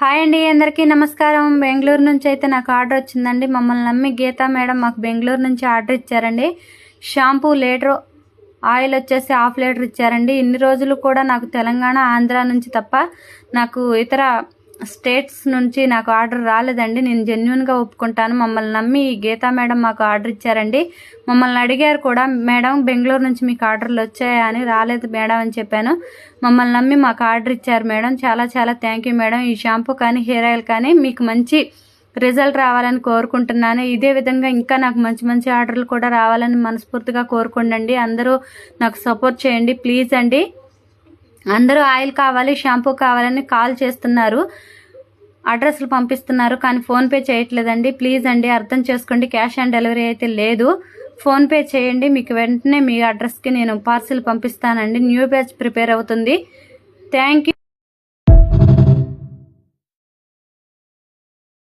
Hi అండి అందరికీ నమస్కారం. బెంగళూరు నుంచి అయితే నాకు ఆర్డర్ వచ్చిందండి. మమ్మల్ని నమ్మి గీతా మేడం మాకు బెంగళూరు నుంచి ఆర్డర్ ఇచ్చారండి. షాంపూ లీటర్ ఆయిల్ వచ్చేసి హాఫ్ లీటర్ ఇచ్చారండి. ఇన్ని రోజులు కూడా నాకు తెలంగాణ ఆంధ్ర నుంచి తప్ప నాకు ఇతర స్టేట్స్ నుంచి నాకు ఆర్డర్ రాలేదండి. నేను జెన్యున్గా ఒప్పుకుంటాను. మమ్మల్ని నమ్మి ఈ గీతా మేడం మాకు ఆర్డర్ ఇచ్చారండి. మమ్మల్ని అడిగారు కూడా మేడం బెంగళూరు నుంచి మీకు ఆర్డర్లు వచ్చాయా? అని రాలేదు మేడం అని చెప్పాను. మమ్మల్ని నమ్మి మాకు ఆర్డర్ ఇచ్చారు మేడం. చాలా చాలా థ్యాంక్ యూ మేడం. ఈ షాంపూ కానీ హెయిర్ ఆయిల్ కానీ మీకు మంచి రిజల్ట్ రావాలని కోరుకుంటున్నాను. ఇదే విధంగా ఇంకా నాకు మంచి మంచి ఆర్డర్లు కూడా రావాలని మనస్ఫూర్తిగా కోరుకోండి అందరూ నాకు సపోర్ట్ చేయండి. ప్లీజ్ అండి. అందరూ ఆయిల్ కావాలి షాంపూ కావాలని కాల్ చేస్తున్నారు. అడ్రస్లు పంపిస్తున్నారు కానీ ఫోన్పే చేయట్లేదండి. ప్లీజ్ అండి అర్థం చేసుకోండి. క్యాష్ ఆన్ డెలివరీ అయితే లేదు. ఫోన్పే చేయండి. మీకు వెంటనే మీ అడ్రస్కి నేను పార్సిల్ పంపిస్తానండి. న్యూ బ్యాచ్ ప్రిపేర్ అవుతుంది. Thank you.